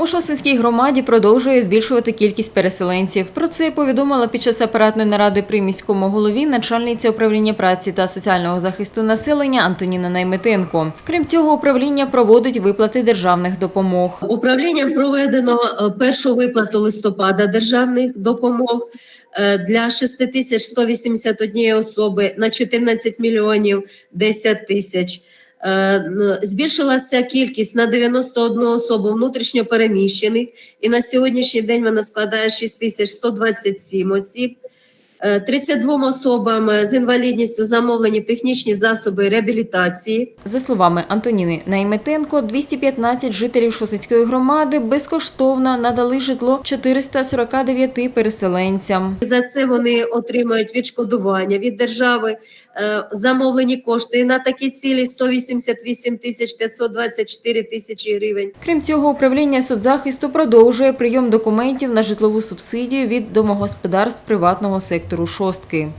У Шосинській громаді продовжує збільшувати кількість переселенців. Про це повідомила під час апаратної наради при міському голові начальниця управління праці та соціального захисту населення Антоніна Найметенко. Крім цього, управління проводить виплати державних допомог. Управлінням проведено е, першу виплату листопада державних допомог е, для 6181 особи на 14 мільйонів 10 тисяч. Е, Збільшилася кількість на 91 особу внутрішньо переміщених, і на сьогоднішній день вона складає 6127 осіб. Е, 32 особам е, з інвалідністю замовлені технічні засоби реабілітації. За словами Антоніни Найметенко, 215 жителів Шосинської громади безкоштовно надали житло 449 переселенцям. За це вони отримають відшкодування від держави, е, замовлені кошти на такі цілі 188 тисяч 524 тисячі гривень. Крім цього, управління соцзахисту продовжує прийом документів на житлову субсидію від домогосподарств приватного сектору шостки.